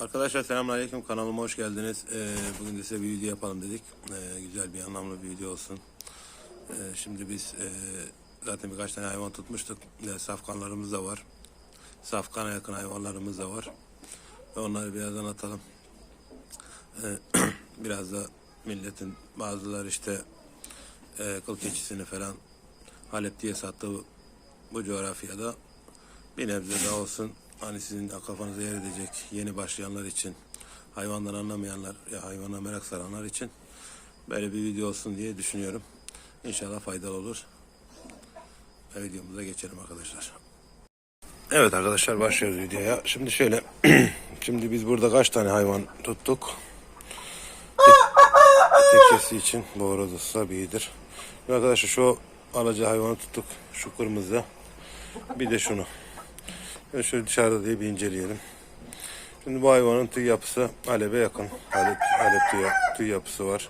Arkadaşlar selamünaleyküm kanalıma hoş geldiniz. Ee, bugün de size bir video yapalım dedik. Ee, güzel bir anlamlı bir video olsun. Ee, şimdi biz e, zaten birkaç tane hayvan tutmuştuk. Ee, safkanlarımız da var. Safkana yakın hayvanlarımız da var. Ve onları birazdan atalım. Ee, biraz da milletin bazıları işte e, kıl keçisini falan Halep diye sattığı bu coğrafyada bir nebze de olsun hani sizin kafanıza yer edecek yeni başlayanlar için hayvandan anlamayanlar ya hayvana merak saranlar için böyle bir video olsun diye düşünüyorum. İnşallah faydalı olur. Ve videomuza geçelim arkadaşlar. Evet arkadaşlar başlıyoruz videoya. Şimdi şöyle şimdi biz burada kaç tane hayvan tuttuk? Tekesi için bu sabidir. Şimdi arkadaşlar şu alaca hayvanı tuttuk. Şu kırmızı. Bir de şunu. Şöyle, dışarıda diye bir inceleyelim. Şimdi bu hayvanın tüy yapısı Halep'e yakın. Halep, Halep tüy, tüy yapısı var.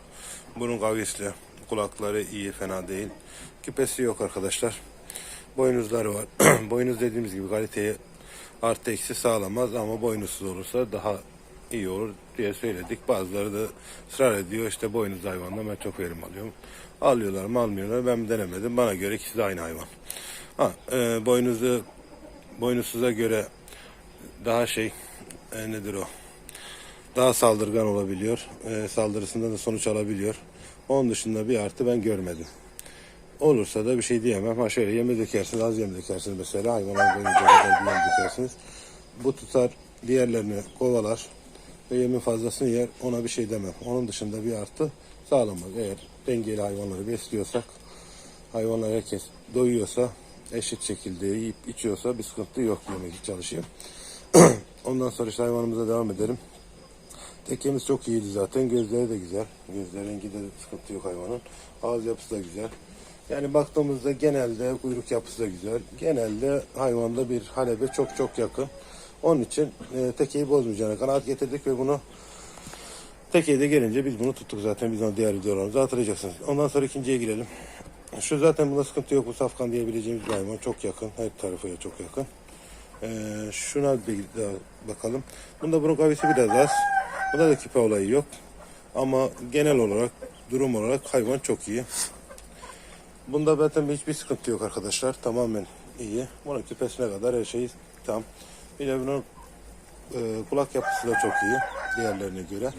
Burun kavisli. Kulakları iyi fena değil. Küpesi yok arkadaşlar. Boynuzları var. Boynuz dediğimiz gibi kaliteyi artı eksi sağlamaz ama boynuzsuz olursa daha iyi olur diye söyledik. Bazıları da ısrar ediyor işte boynuz hayvanla ben çok verim alıyorum. Alıyorlar mı almıyorlar ben denemedim. Bana göre ikisi de aynı hayvan. Ha, e, boynuzu boynuzsuza göre daha şey e, nedir o? Daha saldırgan olabiliyor. E, saldırısında da sonuç alabiliyor. Onun dışında bir artı ben görmedim. Olursa da bir şey diyemem. Ha şöyle yeme dökersiniz, az yem dökersiniz mesela. Hayvanlar boyunca bir yem dökersiniz. Bu tutar, diğerlerini kovalar ve yemin fazlasını yer. Ona bir şey demem. Onun dışında bir artı sağlamaz. Eğer dengeli hayvanları besliyorsak, hayvanlar herkes doyuyorsa, eşit şekilde yiyip içiyorsa bir sıkıntı yok yemek çalışıyor. Ondan sonra işte hayvanımıza devam edelim. Tekemiz çok iyiydi zaten. Gözleri de güzel. Gözler rengi de sıkıntı yok hayvanın. Ağız yapısı da güzel. Yani baktığımızda genelde kuyruk yapısı da güzel. Genelde hayvanda bir halebe çok çok yakın. Onun için e, tekeyi bozmayacağına kanaat getirdik ve bunu tekeye de gelince biz bunu tuttuk zaten. Biz onu diğer videolarımızda hatırlayacaksınız. Ondan sonra ikinciye girelim. Şu zaten bunda sıkıntı yok. Bu safkan diyebileceğimiz bir hayvan. Çok yakın. Her tarafıya çok yakın. Ee, şuna bir daha bakalım. Bunda burun kavisi biraz az. Bunda da kipe olayı yok. Ama genel olarak durum olarak hayvan çok iyi. Bunda zaten hiçbir sıkıntı yok arkadaşlar. Tamamen iyi. Bunun küpesine kadar her şey tam. Bir de bunun e, kulak yapısı da çok iyi. Diğerlerine göre.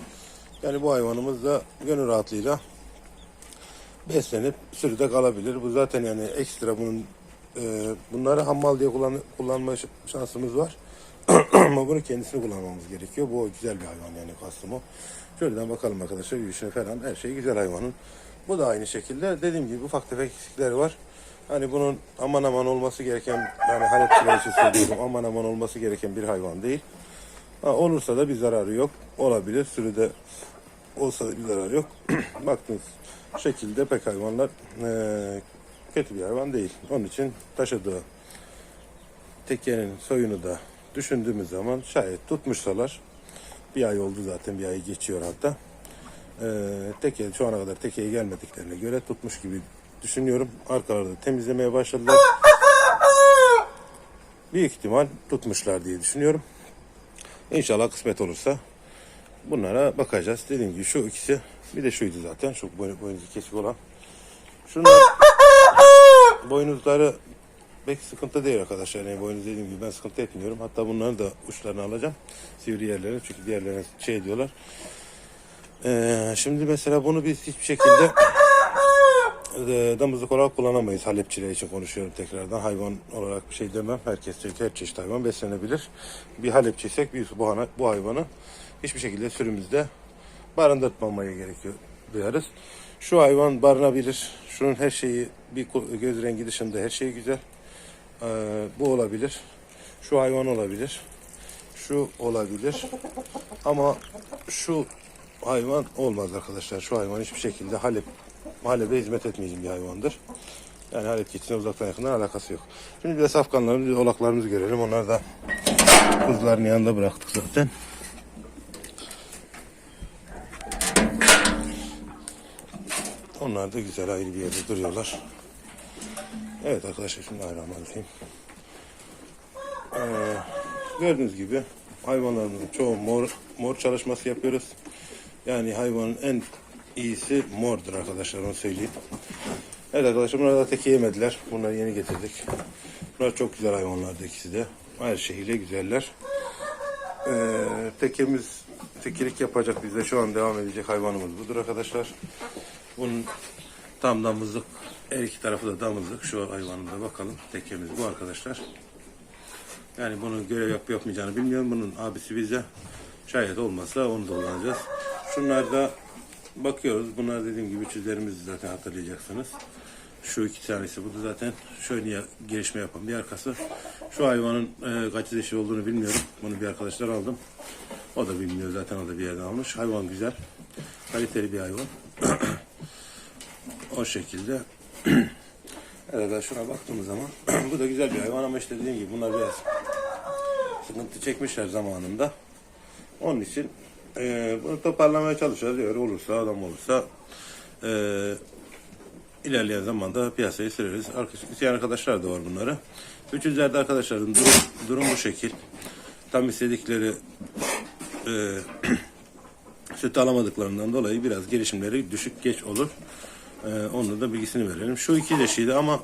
Yani bu hayvanımız da gönül rahatlığıyla beslenip sürüde kalabilir. Bu zaten yani ekstra bunun e, bunları hammal diye kullan, kullanma şansımız var. Ama bunu kendisini kullanmamız gerekiyor. Bu güzel bir hayvan yani kastım o. Şöyleden bakalım arkadaşlar yürüyüşüne falan her şey güzel hayvanın. Bu da aynı şekilde dediğim gibi ufak tefek eksikleri var. Hani bunun aman aman olması gereken yani Halep için söylüyorum aman aman olması gereken bir hayvan değil. Ha, olursa da bir zararı yok. Olabilir. Sürüde olsa da bir zararı yok. Baktığınız şekilde pek hayvanlar eee, kötü bir hayvan değil. Onun için taşıdığı tekenin soyunu da düşündüğümüz zaman şayet tutmuşsalar bir ay oldu zaten bir ay geçiyor hatta. Eee teke şu ana kadar tekeye gelmediklerine göre tutmuş gibi düşünüyorum. Arkalarda temizlemeye başladılar. Büyük ihtimal tutmuşlar diye düşünüyorum. İnşallah kısmet olursa bunlara bakacağız. Dediğim gibi şu ikisi bir de şuydu zaten şu boy- boynuzu kesik olan. Şunlar boynuzları pek sıkıntı değil arkadaşlar. Yani boynuz dediğim gibi ben sıkıntı etmiyorum. Hatta bunların da uçlarını alacağım. Sivri yerlerini çünkü diğerlerine şey diyorlar. Ee, şimdi mesela bunu biz hiçbir şekilde e, damızlık olarak kullanamayız. Halepçiler için konuşuyorum tekrardan. Hayvan olarak bir şey demem. Herkes her çeşit hayvan beslenebilir. Bir Halepçiysek biz bu, bu hayvanı hiçbir şekilde sürümüzde barındırmamaya gerekiyor duyarız. Şu hayvan barınabilir. Şunun her şeyi bir göz rengi dışında her şey güzel. Ee, bu olabilir. Şu hayvan olabilir. Şu olabilir. Ama şu hayvan olmaz arkadaşlar. Şu hayvan hiçbir şekilde Halep Halep'e hizmet etmeyecek bir hayvandır. Yani Halep keçisine uzaktan yakından alakası yok. Şimdi bir de safkanlarımızı, olaklarımızı görelim. Onlar da kızların yanında bıraktık zaten. Onlar da güzel ayrı bir yerde duruyorlar. Evet arkadaşlar şimdi Bismillahirrahmanirrahim. Ee, gördüğünüz gibi hayvanlarımızın çoğu mor, mor çalışması yapıyoruz. Yani hayvanın en iyisi mordur arkadaşlar onu söyleyeyim. Evet arkadaşlar bunlar da teke yemediler. Bunları yeni getirdik. Bunlar çok güzel hayvanlardı ikisi de. Her şeyiyle güzeller. Ee, tekemiz tekilik yapacak bizde şu an devam edecek hayvanımız budur arkadaşlar. Bunun tam damızlık her iki tarafı da damızlık. Şu hayvanımıza bakalım. Tekemiz bu arkadaşlar. Yani bunun görev yapıp yapmayacağını bilmiyorum. Bunun abisi bize şayet olmazsa onu da kullanacağız. Şunlar da bakıyoruz. Bunlar dediğim gibi çizlerimizi zaten hatırlayacaksınız. Şu iki tanesi bu da zaten şöyle gelişme yapan bir arkası. Şu hayvanın e, kaç dişi olduğunu bilmiyorum. Bunu bir arkadaşlar aldım. O da bilmiyor zaten o da bir yerden almış. Hayvan güzel. Kaliteli bir hayvan. o şekilde. evet şuna baktığımız zaman bu da güzel bir hayvan ama işte dediğim gibi bunlar biraz sıkıntı çekmişler zamanında. Onun için e, bunu toparlamaya çalışacağız. Eğer olursa adam olursa e, ilerleyen zamanda piyasaya süreriz. İsteyen arkadaşlar da var bunları. Üçüzlerde arkadaşların durum, durum bu şekil. Tam istedikleri e, süt alamadıklarından dolayı biraz gelişimleri düşük geç olur. E, onun da bilgisini verelim. Şu iki deşiydi ama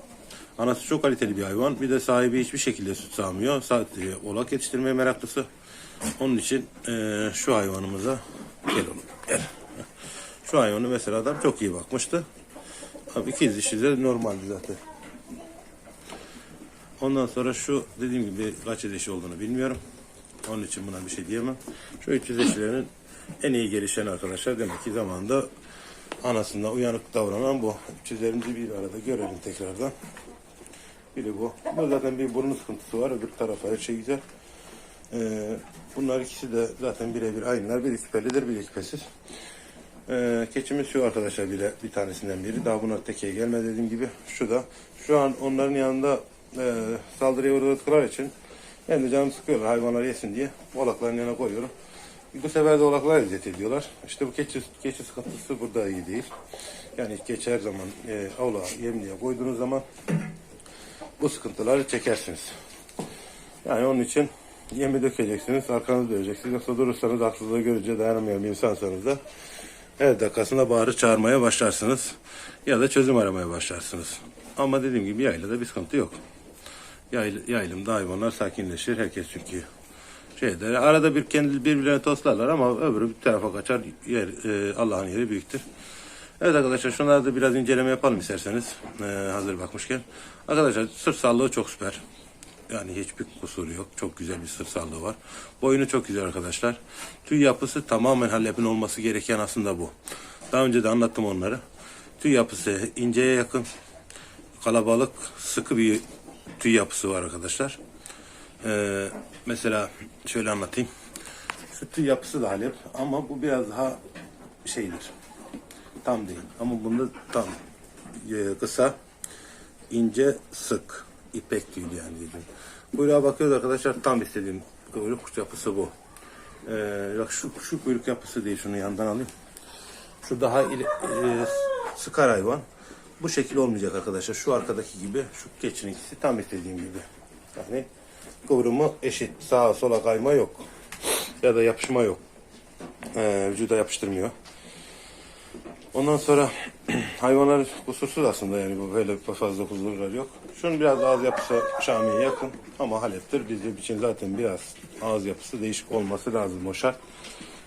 anası çok kaliteli bir hayvan. Bir de sahibi hiçbir şekilde süt sağmıyor. Sadece oğlak yetiştirmeye meraklısı. Onun için e, şu hayvanımıza gel oğlum gel. Şu hayvanı mesela adam çok iyi bakmıştı. Abi ikiz dişi de normaldi zaten. Ondan sonra şu dediğim gibi kaç dişi olduğunu bilmiyorum. Onun için buna bir şey diyemem. Şu 300 dişilerin en iyi gelişen arkadaşlar demek ki zamanında anasında uyanık davranan bu. 300'lerimizi bir arada görelim tekrardan. Biri bu. Bu zaten bir burun sıkıntısı var. Öbür tarafa her şey güzel. Ee, bunlar ikisi de zaten birebir aynılar. Biri küpelidir, biri küpesiz. Ee, keçimiz şu arkadaşlar bile bir tanesinden biri. Daha bunlar tekeye gelmedi dediğim gibi. Şu da. Şu an onların yanında e, saldırıya uğradıkları için ben de canım sıkıyorlar hayvanlar yesin diye. Oğlakların yanına koyuyorum. Bu sefer de oğlaklar eziyet ediyorlar. İşte bu keçi, keçi sıkıntısı burada iyi değil. Yani keçi her zaman e, avla yemliğe koyduğunuz zaman bu sıkıntıları çekersiniz. Yani onun için yemi dökeceksiniz, arkanızı döneceksiniz. Yoksa durursanız haksızlığı görünce dayanamayan bir insansanız da her dakikasında bağırı çağırmaya başlarsınız. Ya da çözüm aramaya başlarsınız. Ama dediğim gibi yaylada bir sıkıntı yok. Yayl, yaylımda hayvanlar sakinleşir. Herkes çünkü şeyde arada bir kendi birbirlerine toslarlar ama öbürü bir tarafa kaçar. Yer, e, Allah'ın yeri büyüktür. Evet arkadaşlar şunları da biraz inceleme yapalım isterseniz. e, hazır bakmışken. Arkadaşlar sırt sağlığı çok süper. Yani hiçbir kusuru yok. Çok güzel bir sırt var. Boynu çok güzel arkadaşlar. Tüy yapısı tamamen Halep'in olması gereken aslında bu. Daha önce de anlattım onları. Tüy yapısı inceye yakın. Kalabalık, sıkı bir tüy yapısı var arkadaşlar. Ee, mesela şöyle anlatayım. Şu tüy yapısı da Halep ama bu biraz daha şeydir. Tam değil. Ama bunda tam e, kısa, ince, sık. İpek tüylü yani dedim. Kuyruğa bakıyoruz arkadaşlar tam istediğim kuyruk yapısı bu. Ee, bak şu, şu kuyruk yapısı değil şunu yandan alayım. Şu daha ile, e, sıkar hayvan. Bu şekil olmayacak arkadaşlar. Şu arkadaki gibi şu keçinin ikisi tam istediğim gibi. Yani kıvrımı eşit. Sağa sola kayma yok. Ya da yapışma yok. Ee, vücuda yapıştırmıyor. Ondan sonra hayvanlar kusursuz aslında yani bu böyle fazla kusurlar yok. Şunun biraz ağız yapısı Şami'ye yakın ama Halep'tir. Bizim için zaten biraz ağız yapısı değişik olması lazım o şart.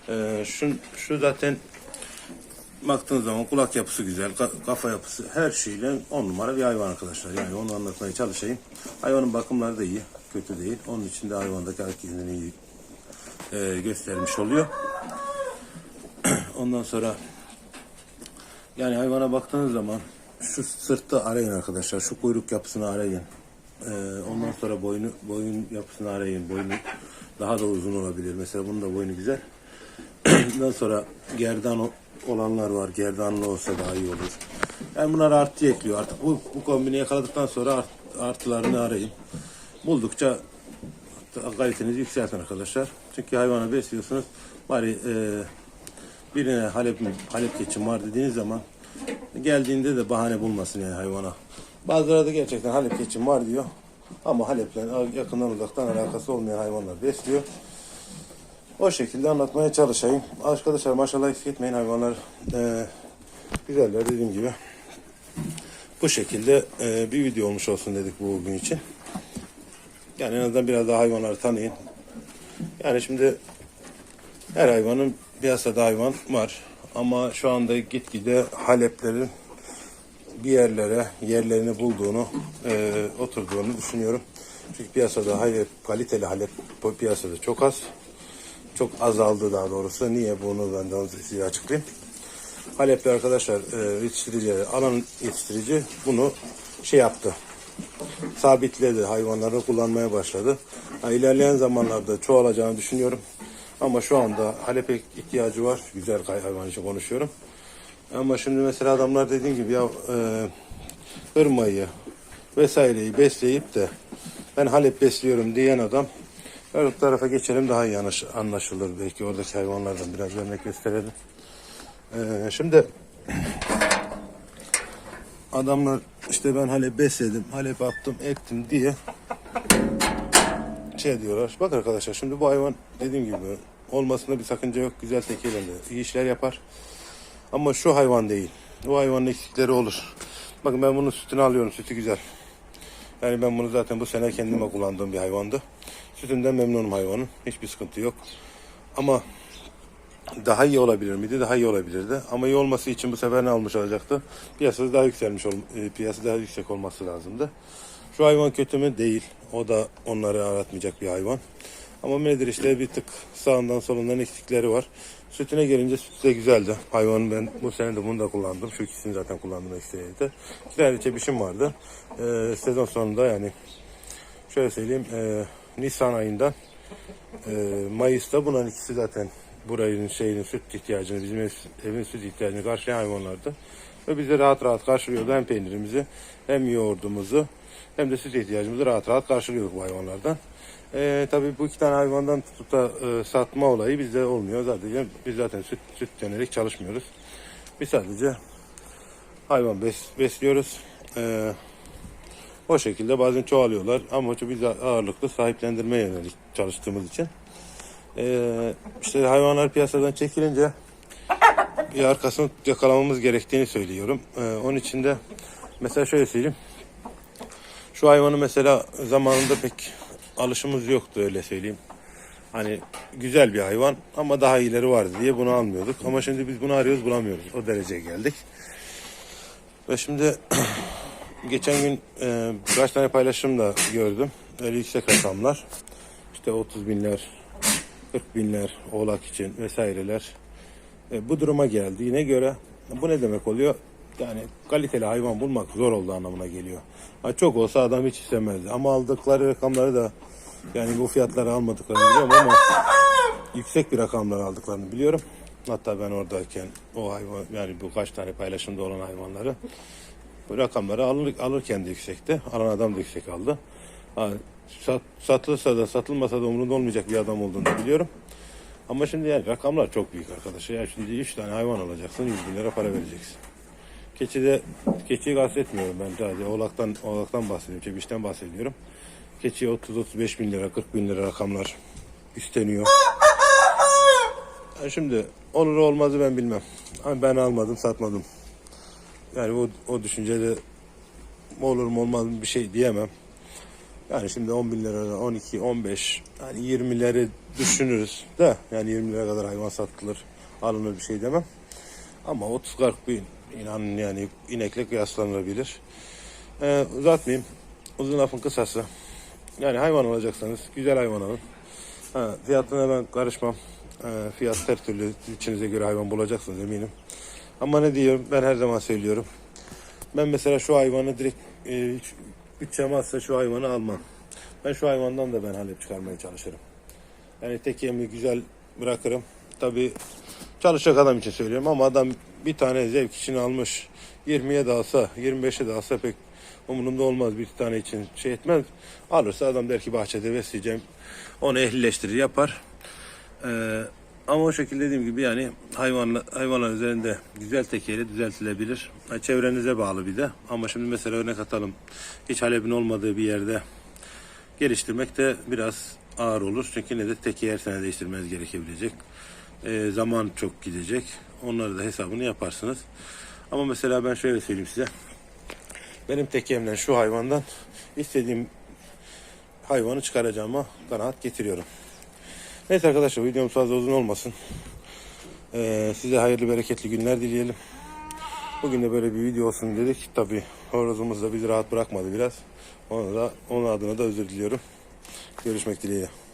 Ee, şu, şu zaten baktığınız zaman kulak yapısı güzel, ka- kafa yapısı her şeyle on numara bir hayvan arkadaşlar. Yani onu anlatmaya çalışayım. Hayvanın bakımları da iyi, kötü değil. Onun için de hayvandaki kendini iyi e, göstermiş oluyor. Ondan sonra yani hayvana baktığınız zaman şu sırtı arayın arkadaşlar. Şu kuyruk yapısını arayın. Ee, ondan sonra boynu boyun yapısını arayın. Boynu daha da uzun olabilir. Mesela bunun da boynu güzel. Ondan sonra gerdan olanlar var. Gerdanlı olsa daha iyi olur. Yani bunlar artı ekliyor. Artık bu, bu kombini yakaladıktan sonra art, artılarını arayın. Buldukça kalitenizi yükseltin arkadaşlar. Çünkü hayvanı besliyorsunuz. Bari e, birine Halep, Halep geçim var dediğiniz zaman geldiğinde de bahane bulmasın yani hayvana. Bazıları da gerçekten Halep geçim var diyor. Ama Halep'le yakından uzaktan alakası olmayan hayvanlar besliyor. O şekilde anlatmaya çalışayım. Arkadaşlar maşallah eksik etmeyin hayvanlar e, güzeller dediğim gibi. Bu şekilde e, bir video olmuş olsun dedik bu gün için. Yani en azından biraz daha hayvanları tanıyın. Yani şimdi her hayvanın piyasada hayvan var. Ama şu anda gitgide Haleplerin bir yerlere yerlerini bulduğunu, e, oturduğunu düşünüyorum. Çünkü piyasada Halep, kaliteli Halep piyasada çok az. Çok azaldı daha doğrusu. Niye bunu ben de size açıklayayım. Halep'te arkadaşlar e, yetiştirici, alan yetiştirici bunu şey yaptı. Sabitledi. Hayvanları kullanmaya başladı. Ha, ilerleyen zamanlarda çoğalacağını düşünüyorum. Ama şu anda Halep'e ihtiyacı var. Güzel hayvan için konuşuyorum. Ama şimdi mesela adamlar dediğim gibi ya e, hırmayı vesaireyi besleyip de ben Halep besliyorum diyen adam öbür tarafa geçelim daha iyi anlaş- anlaşılır belki oradaki hayvanlardan biraz örnek gösterelim. E, şimdi adamlar işte ben Halep besledim, Halep yaptım, ettim diye şey diyorlar. Bak arkadaşlar şimdi bu hayvan dediğim gibi olmasında bir sakınca yok. Güzel tekilerinde iyi işler yapar. Ama şu hayvan değil. Bu hayvanın eksikleri olur. Bakın ben bunun sütünü alıyorum. Sütü güzel. Yani ben bunu zaten bu sene kendime kullandığım bir hayvandı. Sütünden memnunum hayvanın. Hiçbir sıkıntı yok. Ama daha iyi olabilir miydi? Daha iyi olabilirdi. Ama iyi olması için bu sefer ne almış olacaktı? Piyasası daha yükselmiş, e, piyası daha yüksek olması lazımdı. Şu hayvan kötü mü? Değil. O da onları aratmayacak bir hayvan. Ama nedir işte bir tık sağından solundan eksikleri var. Sütüne gelince sütü de güzeldi. Hayvanın ben bu sene de bunu da kullandım. Şu ikisini zaten kullandım ekstriyede. İki tane çebişim vardı. Ee, sezon sonunda yani şöyle söyleyeyim e, Nisan ayından e, Mayıs'ta bunların ikisi zaten burayın şeyinin süt ihtiyacını bizim ev, evin süt ihtiyacını karşılayan hayvanlardı. Ve bize rahat rahat karşılıyordu hem peynirimizi hem yoğurdumuzu hem de süt ihtiyacımızı rahat rahat karşılıyorduk bu hayvanlardan. Ee, tabii bu iki tane hayvandan tutup da e, satma olayı bizde olmuyor. Zaten biz zaten süt, süt dönerek çalışmıyoruz. Biz sadece hayvan bes, besliyoruz. Ee, o şekilde bazen çoğalıyorlar ama biz ağırlıklı sahiplendirmeye yönelik çalıştığımız için. Ee, işte hayvanlar piyasadan çekilince bir arkasını yakalamamız gerektiğini söylüyorum. Ee, onun için de mesela şöyle söyleyeyim. Şu hayvanı mesela zamanında pek alışımız yoktu öyle söyleyeyim. Hani güzel bir hayvan ama daha iyileri vardı diye bunu almıyorduk. Ama şimdi biz bunu arıyoruz bulamıyoruz. O dereceye geldik. Ve şimdi geçen gün e, birkaç tane paylaşım da gördüm. Öyle yüksek rakamlar. İşte 30 binler, 40 binler oğlak için vesaireler. E, bu duruma geldiğine göre bu ne demek oluyor? Yani kaliteli hayvan bulmak zor oldu anlamına geliyor. Ha, çok olsa adam hiç istemezdi. Ama aldıkları rakamları da yani bu fiyatları almadıklarını biliyorum ama yüksek bir rakamlar aldıklarını biliyorum. Hatta ben oradayken o hayvan yani bu kaç tane paylaşımda olan hayvanları bu rakamları alır, alırken de yüksekti. Alan adam da yüksek aldı. Ha, sat, satılırsa da satılmasa da umurunda olmayacak bir adam olduğunu biliyorum. Ama şimdi yani rakamlar çok büyük arkadaşlar. Yani şimdi 3 tane hayvan alacaksın 100 bin lira para vereceksin. Keçide, keçiyi kastetmiyorum ben sadece oğlaktan, oğlaktan bahsediyorum, çebişten bahsediyorum. Keçiye 30-35 bin lira, 40 bin lira rakamlar isteniyor. Şimdi olur olmazı ben bilmem. Ama ben almadım, satmadım. Yani o, o düşüncede olur mu olmaz mı bir şey diyemem. Yani şimdi 10 bin lira, 12, 15, yani 20'leri düşünürüz de yani 20 lira kadar hayvan satılır, alınır bir şey demem. Ama 30-40 bin inanın yani inekle kıyaslanabilir. Ee, uzatmayayım. Uzun lafın kısası. Yani hayvan alacaksanız güzel hayvan alın. Ha, fiyatına ben karışmam. Ee, fiyat her türlü içinize göre hayvan bulacaksınız eminim. Ama ne diyorum ben her zaman söylüyorum. Ben mesela şu hayvanı direkt e, bütçem azsa şu hayvanı almam. Ben şu hayvandan da ben halep çıkarmaya çalışırım. Yani tek yemi güzel bırakırım. Tabi çalışacak adam için söylüyorum ama adam bir tane zevk için almış. 20'ye de alsa, 25'e de alsa pek umurumda olmaz. Bir tane için şey etmez. Alırsa adam der ki bahçede besleyeceğim. Onu ehlileştirir yapar. Ee, ama o şekilde dediğim gibi yani hayvanla, hayvanlar üzerinde güzel tekeri düzeltilebilir. Ha, Çevrenize bağlı bir de. Ama şimdi mesela örnek atalım. Hiç Halep'in olmadığı bir yerde geliştirmek de biraz ağır olur. Çünkü ne de teki her sene değiştirmeniz gerekebilecek. Ee, zaman çok gidecek. Onları da hesabını yaparsınız. Ama mesela ben şöyle söyleyeyim size. Benim tekemden şu hayvandan istediğim hayvanı çıkaracağıma kanaat getiriyorum. Neyse arkadaşlar videom fazla uzun olmasın. Ee, size hayırlı bereketli günler dileyelim. Bugün de böyle bir video olsun dedik. Tabi horozumuz da bizi rahat bırakmadı biraz. Ona da onun adına da özür diliyorum. Görüşmek dileğiyle.